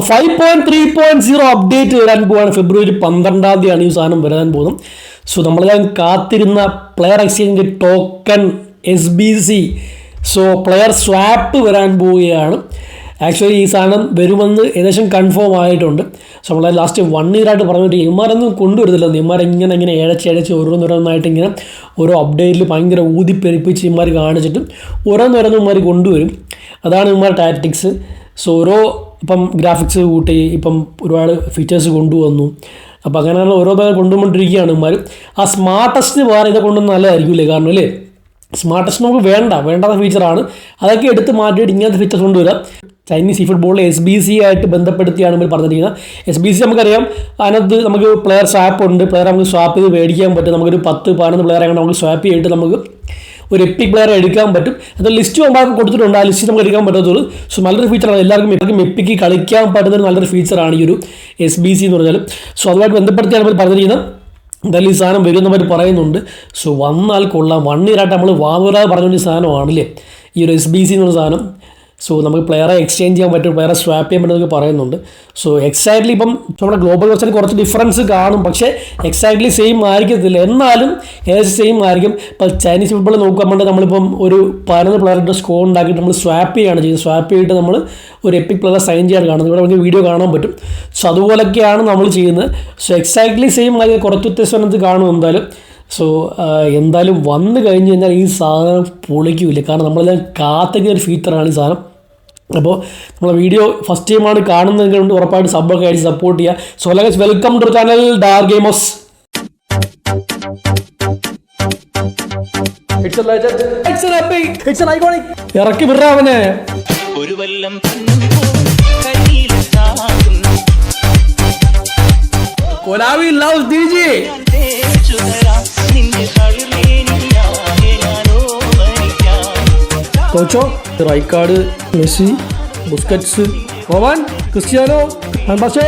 Five point three point zero update വരാൻ പോവാണ്. ഫെബ്രുവരി പന്ത്രണ്ടാം തീയതിയാണ് ഈ സാധനം വരാൻ പോകുന്നത്. സോ നമ്മളെല്ലാം കാത്തിരുന്ന player exchange token S B C so player swap വരാൻ പോവുകയാണ്. ആക്ച്വലി ഈ സാധനം വരുമെന്ന് ഏകദേശം കൺഫേം ആയിട്ടുണ്ട്. സോ നമ്മളെ ലാസ്റ്റ് വൺ ഇയർ ആയിട്ട് പറഞ്ഞിട്ട് ഇമാരൊന്നും കൊണ്ടുവരുന്നില്ല. ഇമാർ ഇങ്ങനെ ഇങ്ങനെ ഇഴച്ച് ഇഴച്ച് ഓരോന്നോരോന്നായിട്ട് ഇങ്ങനെ ഓരോ അപ്ഡേറ്റിൽ ഭയങ്കര ഊതിപ്പെരിപ്പിച്ച് ഇമാർ കാണിച്ചിട്ടും ഓരോന്നോരോന്നും ഇമാർ കൊണ്ടുവരും. അതാണ് ഇമാർ ടാറ്റിക്സ് സോ ഓരോ ഇപ്പം ഗ്രാഫിക്സ് കൂട്ടി ഇപ്പം ഒരുപാട് ഫീച്ചേഴ്സ് കൊണ്ടുവന്നു. അപ്പോൾ അങ്ങനെയുള്ള ഓരോ കൊണ്ടുകൊണ്ടിരിക്കുകയാണ് ഇമാർ ആ സ്മാർട്ടസ്റ്റ് വേറെ ഇതൊക്കെ കൊണ്ടുവന്ന് നല്ലതായിരിക്കില്ലേ? കാരണം അല്ലേ? സ്മാർട്ടസ്റ്റ് നമുക്ക് വേണ്ട വേണ്ടാത്ത ഫീച്ചറാണ് അതൊക്കെ എടുത്ത് മാറ്റിയിട്ട് ഇങ്ങനത്തെ ഫീച്ചർ കൊണ്ടുവരാം. ചൈനീസ് ഈ ഫുട്ബോളിൽ എസ് ബി സി ആയിട്ട് ബന്ധപ്പെടുത്തിയാണ് ഇവർ പറഞ്ഞിരിക്കുന്നത്. എസ് ബി സി നമുക്കറിയാം അതിനകത്ത് നമുക്ക് പ്ലെയർ സ്വാപ്പ് ഉണ്ട്. പ്ലെയർ നമുക്ക് സ്വാപ്പ് ചെയ്ത് മേടിക്കാൻ പറ്റും. നമുക്കൊരു പത്ത് പതിനൊന്ന് പ്ലെയർ അങ്ങനെ നമുക്ക് സ്വാപ്പ് ചെയ്തിട്ട് നമുക്ക് ഒരു എപ്പിക് പ്ലെയർ എടുക്കാൻ പറ്റും. അത് ലിസ്റ്റ് നമുക്ക് കൊടുത്തിട്ടുണ്ട്. ആ ലിസ്റ്റ് നമുക്ക് എടുക്കാൻ പറ്റത്തുള്ളൂ. സോ നല്ലൊരു ഫീച്ചറാണ് എല്ലാവർക്കും എല്ലാവർക്കും എപ്പിക്ക് കളിക്കാൻ പറ്റുന്ന ഒരു നല്ലൊരു ഫീച്ചറാണ് ഈ ഒരു എസ് ബി സി എന്ന് പറഞ്ഞാൽ സോ അതുമായിട്ട് ബന്ധപ്പെടുത്തിയാണ് നമ്മൾ പറഞ്ഞിരിക്കുന്നത്. എന്തായാലും ഈ സാധനം വരുന്നവർ പറയുന്നുണ്ട്. സോ വന്നാൽ കൊള്ളാം. വൺ ഇയറായിട്ട് നമ്മൾ പറഞ്ഞ പറഞ്ഞുകൊണ്ട് ഈ സാധനമാണല്ലേ? ഈ ഒരു എസ് ബി സി എന്നുള്ള സാധനം. സോ നമുക്ക് പ്ലെയറെ എക്സ്ചേഞ്ച് ചെയ്യാൻ പറ്റും പ്ലെയറെ സ്വാപ്പ് ചെയ്യാൻ പറ്റുന്നതൊക്കെ പറയുന്നുണ്ട്. സോ എക്സാക്ട്ലി ഇപ്പം നമ്മുടെ ഗ്ലോബൽ വെച്ചാൽ കുറച്ച് ഡിഫറൻസ് കാണും. പക്ഷേ എക്സാക്ട്ലി സെയിം ആയിരിക്കത്തില്ല. എന്നാലും ഏകദേശം സെയിം ആയിരിക്കും. ഇപ്പോൾ ചൈനീസ് ഫുട്ബോൾ നോക്കുമ്പോൾ നമ്മളിപ്പം ഒരു പതിനൊന്ന് പ്ലെയറിന്റെ സ്കോർ ഉണ്ടാക്കിയിട്ട് നമ്മൾ സ്വാപ്പ് ചെയ്യുകയാണ് ചെയ്യുന്നത്. സ്വാപ്പ് ചെയ്തിട്ട് നമ്മൾ ഒരു എപ്പിക് പ്ലെയർ സൈൻ ചെയ്യാൻ കാണുന്നത്. ഇവിടെ നമുക്ക് വീഡിയോ കാണാൻ പറ്റും. സോ അതുപോലൊക്കെയാണ് നമ്മൾ ചെയ്യുന്നത്. സോ എക്സാക്ട്ലി സെയിം ആയി കുറച്ച് വ്യത്യസ്തം കാണും എന്തായാലും. സോ എന്തായാലും വന്നു കഴിഞ്ഞ് കഴിഞ്ഞാൽ ഈ സാധനം പൊളിക്കില്ല കാരണം നമ്മളെല്ലാം കാത്തിക്കുന്ന ഒരു ഫീച്ചറാണ് ഈ സാധനം. അപ്പോൾ നമ്മളെ വീഡിയോ ഫസ്റ്റ് ടൈമാണ് കാണുന്നതെങ്കിൽ ഉറപ്പായിട്ട് സബ്ബൊക്കെ അടിച്ച് സപ്പോർട്ട് ചെയ്യുക സോ ലൈസ് വെൽക്കം ടു ചാനൽ ഡാർ ഗെയിമോസ് ഇറക്കി വിടാവനെ ഒരു വല്ലം കൊലാവി ലവ് ഡിജി കോച്ചോ റൈക്കാർഡ് മെസ്സി ബുസ്കറ്റ്സ് റോവാൻ ക്രിസ്ത്യാനോ പക്ഷേ.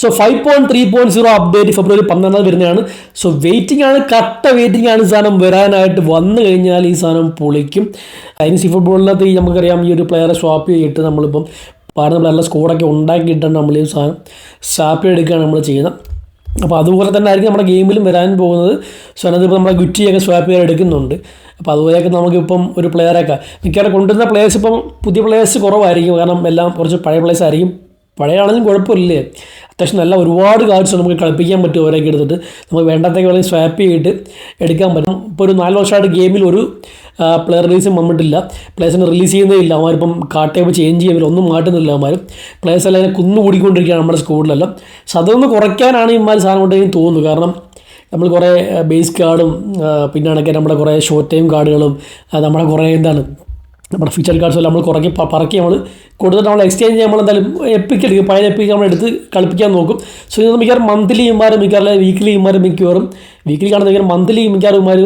So five point three point zero update ഫെബ്രുവരി പന്ത്രണ്ടാം വരുന്നതാണ്. സോ വെയിറ്റിംഗ് ആണ് കട്ട വെയിറ്റിംഗ് ആണ് ഈ സാധനം വരാനായിട്ട് വന്നു കഴിഞ്ഞാൽ ഈ സാധനം പൊളിക്കും. അതിന് സി ഫുട്ബോളിനകത്ത് ഈ നമുക്കറിയാം ഈ ഒരു പ്ലെയറെ സ്വാപ്പ് ചെയ്തിട്ട് നമ്മളിപ്പം പാടുന്ന നല്ല സ്കോഡൊക്കെ ഉണ്ടാക്കിയിട്ടാണ് നമ്മൾ ഈ സാധനം സ്റ്റാപ്പ് എടുക്കുകയാണ് നമ്മൾ ചെയ്യുന്നത്. അപ്പോൾ അതുപോലെ തന്നെ ആയിരിക്കും നമ്മുടെ ഗെയിമിലും വരാൻ പോകുന്നത്. സോ അതിനകത്ത് നമ്മുടെ ഗുറ്റിയൊക്കെ സ്വാപ്പ് ചെയ്യാൻ എടുക്കുന്നുണ്ട്. അപ്പോൾ അതുപോലെയൊക്കെ നമുക്കിപ്പം ഒരു പ്ലെയറൊക്കെ മിക്കവാറും കൊണ്ടുവരുന്ന പ്ലേയേഴ്സ് ഇപ്പം പുതിയ പ്ലേയേഴ്സ് കുറവായിരിക്കും. കാരണം എല്ലാം കുറച്ച് പഴയ പ്ലേയേഴ്സ് ആയിരിക്കും പഴയയാണെങ്കിലും കുഴപ്പമില്ലേ? അത്യാവശ്യം നല്ല ഒരുപാട് കാർഡ്സ് നമുക്ക് കളിപ്പിക്കാൻ പറ്റും അവരൊക്കെ എടുത്തിട്ട്. നമുക്ക് വേണ്ടത്തേക്ക് വേണമെങ്കിൽ സ്വാപ്പ് ചെയ്തിട്ട് എടുക്കാൻ പറ്റും. ഇപ്പോൾ ഒരു നാല് വർഷമായിട്ട് ഗെയിമിൽ ഒരു പ്ലെയർ റിലീസും വന്നിട്ടില്ല. പ്ലേസിനെ റിലീസ് ചെയ്യുന്നേ ഇല്ല. അവന്മാരിപ്പം കാട്ടേപ്പ് ചേഞ്ച് ചെയ്യുമ്പോൾ ഒന്നും മാറ്റുന്നില്ല അവന്മാർ പ്ലേസ് എല്ലാം അതിനെ കുന്നു കൂടിക്കൊണ്ടിരിക്കുകയാണ് നമ്മുടെ സ്കൂളിലെല്ലാം പക്ഷെ അതൊന്ന് കുറയ്ക്കാനാണ് ഇമാർ സാധനം കൊണ്ടെങ്കിൽ തോന്നുന്നു കാരണം നമ്മൾ കുറേ ബേസ് കാർഡും പിന്നാണെങ്കിൽ നമ്മുടെ കുറേ ഷോർട്ട് ടൈം കാർഡുകളും നമ്മുടെ കുറേ എന്താണ് നമ്മുടെ ഫീച്ചർ കാർഡ്സ് എല്ലാം നമ്മൾ കുറക്കി പറക്കി നമ്മൾ കൊടുത്തിട്ട് നമ്മൾ എക്സ്ചേഞ്ച് ചെയ്യാൻ നമ്മൾ എന്തായാലും എപ്പിക്ക് എടുക്കും. പഴയ എപ്പിക്ക് നമ്മൾ എടുത്ത് കളിപ്പിക്കാൻ നോക്കും. സോ ഇത് മിക്കവാറും മന്ത്ലി ഇമാരും മിക്കവാറും വീക്കിലി ഇമാരും മിക്കവാറും വീക്കിലി കാണുന്ന മിക്കവാറും മന്ത്ലി മിക്കവാറും ഇമാർ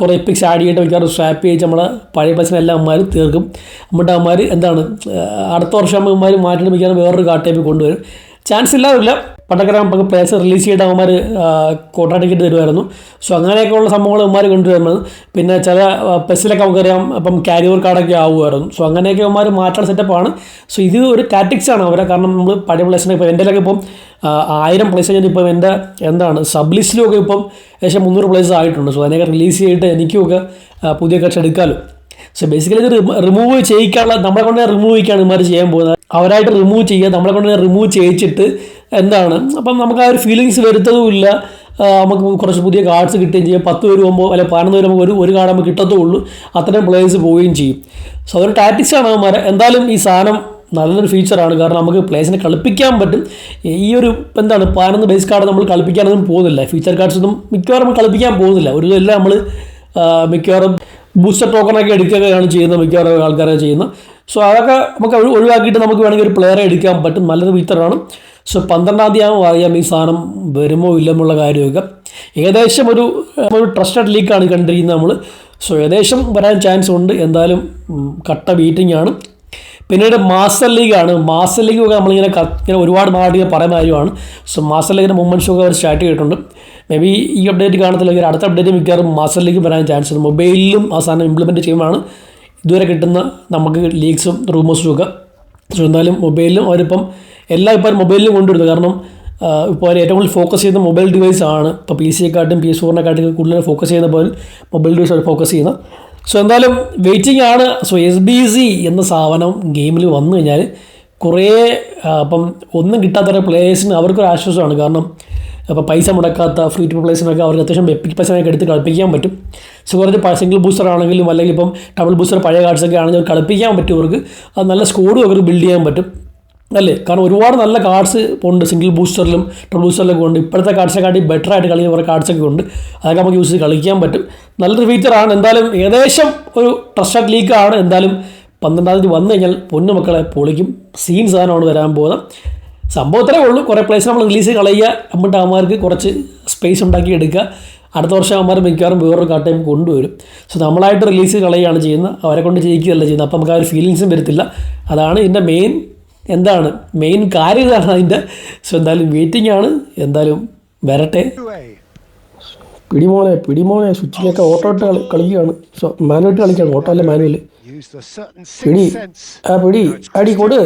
കുറേ എപ്പിക്സ് ആഡ് ചെയ്തിട്ട് മിക്കവാറും സ്വാപ്പ് ചെയ്ത് നമ്മളെ പഴയ പൈസ എല്ലാം അമ്മമാർ തീർക്കും. നമ്മുടെ അമ്മമാർ എന്താണ് അടുത്ത വർഷം അമ്മമാർ മാറ്റിയിട്ട് മിക്കവാറും വേറൊരു കാട്ടേപ്പ് കൊണ്ടുവരും. ചാൻസ് ഇല്ലാതില്ല പണ്ടൊക്കെ നമുക്ക് പ്ലേസ് റിലീസ് ചെയ്തിട്ട് അവന്മാർ കോൺട്രാക്ട് ടിക്കറ്റ് തരുമായിരുന്നു. സോ അങ്ങനെയൊക്കെയുള്ള സംഭവങ്ങൾ അവന്മാർ കൊണ്ടുവരുന്നത് പിന്നെ ചില പെസ്സിലൊക്കെ നമുക്കറിയാം. അപ്പം കാരിയർ കാർഡൊക്കെ ആവുമായിരുന്നു. സോ അങ്ങനെയൊക്കെ അവന്മാർ മാറ്റാൻ സെറ്റപ്പാണ് സോ ഇത് ഒരു ടാറ്റിക്സ് ആണ് അവരെ. കാരണം നമ്മൾ പഴയ പ്ലേസിനെ ഇപ്പോൾ എന്റെ ഇപ്പം ആയിരം പ്ലേസ് കഴിഞ്ഞിട്ട് ഇപ്പം എന്റെ എന്താണ് സബ് ലിസ്റ്റിലൊക്കെ ഇപ്പം ഏകദേശം മുന്നൂറ് പ്ലേസ് ആയിട്ടുണ്ട്. സോ അതിനൊക്കെ റിലീസ് ചെയ്തിട്ട് എനിക്കുമൊക്കെ പുതിയ കക്ഷ എടുക്കാമല്ലോ സോ ബേസിക്കലി ഇത് റിമൂവ് ചെയ്യിക്കാനുള്ള നമ്മളെ കൊണ്ട് റിമൂവ് ചെയ്യിക്കാണ് ഇമാർ ചെയ്യാൻ പോകുന്നത്. അവരായിട്ട് റിമൂവ് ചെയ്യുക നമ്മളെ കൊണ്ട് റിമൂവ് ചെയ്യിച്ചിട്ട് എന്താണ്? അപ്പം നമുക്ക് ആ ഒരു ഫീലിങ്സ് വരുത്തതുമില്ല. നമുക്ക് കുറച്ച് പുതിയ കാർഡ്സ് കിട്ടുകയും ചെയ്യും. പത്ത് പേര് പോകുമ്പോൾ അല്ലെങ്കിൽ പതിനൊന്ന് പേര് ഒരു ഒരു കാർഡ് നമുക്ക് കിട്ടത്തുള്ളൂ. അത്രയും പ്ലേയേഴ്സ് പോവുകയും ചെയ്യും. സോ അതൊരു ടാറ്റിക്സ് ആണ് അവന്മാർ എന്തായാലും ഈ സാധനം നല്ലൊരു ഫീച്ചറാണ് കാരണം നമുക്ക് പ്ലേസിനെ കളിപ്പിക്കാൻ പറ്റും. ഈ ഒരു എന്താണ് പതിനൊന്ന് ബേസ് കാർഡ് നമ്മൾ കളിപ്പിക്കാനൊന്നും പോകുന്നില്ല. ഫീച്ചർ കാർഡ്സ് ഒന്നും മിക്കവാറും കളിപ്പിക്കാൻ പോകുന്നില്ല. ഒരു എല്ലാം നമ്മൾ മിക്കവാറും ബൂസ്റ്റർ ടോക്കണൊക്കെ എടുക്കുകയാണ് ചെയ്യുന്നത് മിക്കവാറും ആൾക്കാരൊക്കെ ചെയ്യുന്നത്. സോ അതൊക്കെ നമുക്ക് ഒഴി- ഒഴിവാക്കിയിട്ട് നമുക്ക് വേണമെങ്കിൽ ഒരു പ്ലെയറെ എടുക്കാൻ പറ്റും. നല്ലൊരു വിത്തറാണ് സോ പന്ത്രണ്ടാം തീയതി ആകുമ്പോൾ അറിയാം ഈ സാധനം വരുമോ ഇല്ലെന്നുള്ള കാര്യമൊക്കെ. ഏകദേശം ഒരു ഒരു ട്രസ്റ്റഡ് ലീക്കാണ് കണ്ടിരിക്കുന്നത് നമ്മൾ സോ ഏകദേശം വരാൻ ചാൻസ് ഉണ്ട്. എന്തായാലും കട്ട ബീറ്റിംഗ് ആണ്. പിന്നീട് മാസ്റ്റർ ലീഗാണ് മാസ്റ്റർ ലീഗ് ഒക്കെ നമ്മളിങ്ങനെ ഇങ്ങനെ ഒരുപാട് നാട്ടിൽ പറയുന്ന കാര്യമാണ്. സോ മാസ്റ്റർ ലീഗിന്റെ മൂവ്മെന്റ്സ് ഒക്കെ അവർ സ്റ്റാർട്ട് ചെയ്തിട്ടുണ്ട് മേ ബി ഈ അപ്ഡേറ്റ് കാണത്തില്ലെങ്കിൽ അടുത്ത അപ്ഡേറ്റ് മിക്കവാറും മാസ്റ്ററിലേക്ക് വരാൻ ചാൻസ് ഉണ്ട്. മൊബൈലിലും ആ സാധനം ഇംപ്ലിമെന്റ് ചെയ്യുമ്പോഴാണ് ഇതുവരെ കിട്ടുന്ന നമുക്ക് ലീക്സും റൂമേഴ്സും ഒക്കെ. സോ എന്തായാലും മൊബൈലിലും അവരിപ്പം എല്ലാം ഇപ്പോൾ മൊബൈലിലും കൊണ്ടുവരുന്നത്. കാരണം ഇപ്പോൾ അവർ ഏറ്റവും കൂടുതൽ ഫോക്കസ് ചെയ്യുന്ന മൊബൈൽ ഡിവൈസ് ആണ്. ഇപ്പോൾ പി സിയെക്കാട്ടും പി എസ് ഫോറിനെക്കാട്ടും കൂടുതൽ ഫോക്കസ് ചെയ്യുന്ന പോലെ മൊബൈൽ ഡിവൈസ് അവർ ഫോക്കസ് ചെയ്യുന്നത്. സോ എന്തായാലും വെയിറ്റിംഗ് ആണ്. സോ എസ് ബി സി എന്ന സാധനം ഗെയിമിൽ വന്നു കഴിഞ്ഞാൽ കുറേ അപ്പം ഒന്നും കിട്ടാത്ത പ്ലേയേഴ്സിന് അവർക്കൊരു ആശ്വാസമാണ്. കാരണം അപ്പോൾ പൈസ മുടക്കാത്ത ഫ്രീ ടു പ്ലേസിനൊക്കെ അവർക്ക് അത്യാവശ്യം എപ്പിക് പൈസയൊക്കെ എടുത്ത് കളിപ്പിക്കാൻ പറ്റും. സോ കുറച്ച് സിംഗിൾ ബൂസ്റ്റർ ആണെങ്കിലും അല്ലെങ്കിൽ ഇപ്പം ഡബിൾ ബൂസ്റ്റർ പഴയ കാർഡ്സൊക്കെ ആണെങ്കിൽ അവർക്ക് കളിപ്പിക്കാൻ പറ്റും അവർക്ക്. അത് നല്ല സ്കോഡും അവർക്ക് ബിൽഡ് ചെയ്യാൻ പറ്റും. അല്ലേ? കാരണം ഒരുപാട് നല്ല കാർഡ്സ് ഉണ്ട് സിംഗിൾ ബൂസ്റ്ററിലും ഡബിൾ ബൂസ്റ്ററിലൊക്കെ ഉണ്ട്. ഇപ്പോഴത്തെ കാർഡ്സെക്കാട്ടി ബെറ്റർ ആയിട്ട് കളിക്കുന്ന കുറേ കാർഡ്സൊക്കെ ഉണ്ട്. അതൊക്കെ നമുക്ക് യൂസ് ചെയ്ത് കളിക്കാൻ പറ്റും. നല്ലൊരു ഫീച്ചറാണ് എന്തായാലും ഏകദേശം ഒരു ട്രസ്റ്റഡ് ലീക്കാണ് എന്തായാലും പന്ത്രണ്ടാം തീയതി വന്നു കഴിഞ്ഞാൽ പൊന്നു മക്കളെ പൊളിക്കും. സീൻ സാധനമാണ് വരാൻ പോകുന്നത്. സംഭവത്തിലേ ഉള്ളൂ. കുറേ പ്ലേസ് നമ്മൾ റിലീസ് കളയുക. എന്നിട്ട് അവന്മാർക്ക് കുറച്ച് സ്പേസ് ഉണ്ടാക്കി എടുക്കുക. അടുത്ത വർഷം അവന്മാർ മിക്കവാറും വേറൊരു കാട്ടയും കൊണ്ടുവരും. സോ നമ്മളായിട്ട് റിലീസ് കളയുകയാണ് ചെയ്യുന്നത്. അവരെ കൊണ്ട് ചെയ്യിക്കുകയല്ല ചെയ്യുന്നത്. അപ്പോൾ നമുക്ക് ആ ഒരു ഫീലിങ്സും വരത്തില്ല. അതാണ് ഇതിന്റെ മെയിൻ എന്താണ്? മെയിൻ കാര്യം ഇതാണ് അതിന്റെ സോ എന്തായാലും വെയിറ്റിംഗ് ആണ്. എന്തായാലും വരട്ടെ. പിടിമോനെ പിടിമോനെ സ്വിച്ചിലൊക്കെ ഓട്ടോ ഇട്ട് കളിക്കുകയാണ്. സോ മാനുവായിട്ട് കളിക്കുകയാണ്. ഓട്ടോ അല്ല മാനുവൽ പിടി. ആ പിടി അടി കൊട്.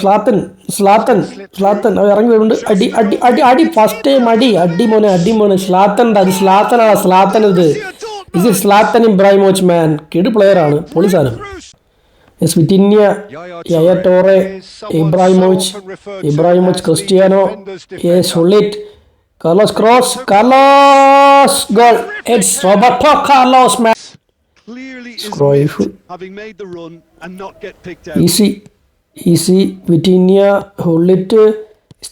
സ്ലാത്തൻ സ്ലാത്തൻ സ്ലാത്തൻ. അത് ഇറങ്ങി വരുന്നുണ്ട്. അടി അടി അടി അടി. ഫസ്റ്റ് ടൈം അടി. അടി മോനെ അടി മോനെ. സ്ലാത്തൻ അത് സ്ലാത്തനാ സ്ലാത്തൻ ഇത്. ഇത് സ്ലാത്തൻ ഇബ്രാഹിമോച്ച് മാൻ കിട് പ്ലെയർ ആണ്. പൊളി സാധനം. S Vitinha Yaya Toure Ibrahimovic Ibrahimovic Cristiano A സൊളിറ്റ് Carlos cross Carlos goal it's Roberto Carlos man Clearly Cruyff. miffed, having made the run and not get picked out. Easy easy Vitinha Gullit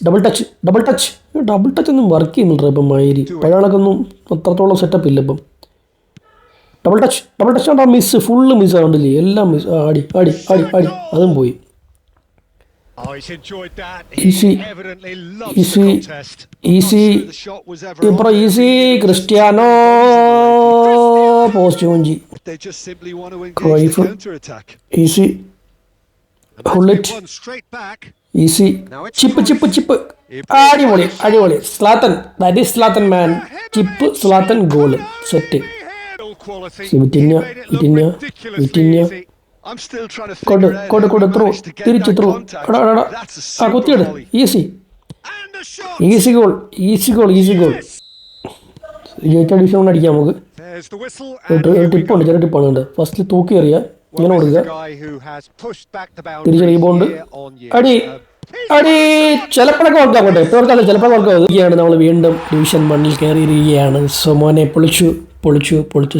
double touch double touch double touch ഒന്നും work ചെയ്യുന്നില്ല ഇപ്പം മാതിരി പഴയണക്കൊന്നും അത്രത്തോളം setup ഇല്ല ഇപ്പം. Double touch double touch ആണ്ടാ miss full miss ആണ്ടില്ലേ എല്ലാം മിസ് ആടി ആടി ആടി ആടി അതും പോയി. ഈസി. ഈസി ever ഇപ്പുറം ഈസി ക്രിസ്ത്യാനോ ആ post മുഞ്ചി Cruyff easy Gullit easy chip chip chip അടിപൊളി അടിപൊളി Zlatan that is Zlatan man chip Zlatan goal set Vitinha Vitinha Vitinha കൊണ്ട് കൊണ്ട് കൊണ്ട് ത്രൂ ആ കുത്തിയെടു. Easy easy goal easy goal easy goal ജയിച്ച division അടിക്കാം നമുക്ക്. There's the whistle. ഒരു And ടി- here ഒരു we ടിപ്പുണ്ട് ചെറിയ ടിപ്പാണ് ഉണ്ട് ഫസ്റ്റ് തൂക്കി എറിയ ഇങ്ങനെ കൊടുക്കുക. തിരിച്ച് റീബൗണ്ട്. അടി അടി ചിലപ്പോഴൊക്കെ ചിലപ്പോൾ നമ്മൾ വീണ്ടും ഡിവിഷൻ വണ്ണിൽ കയറിയിരിക്കുകയാണ്. സോ മോനെ പൊളിച്ചു പൊളിച്ചു പൊളിച്ചു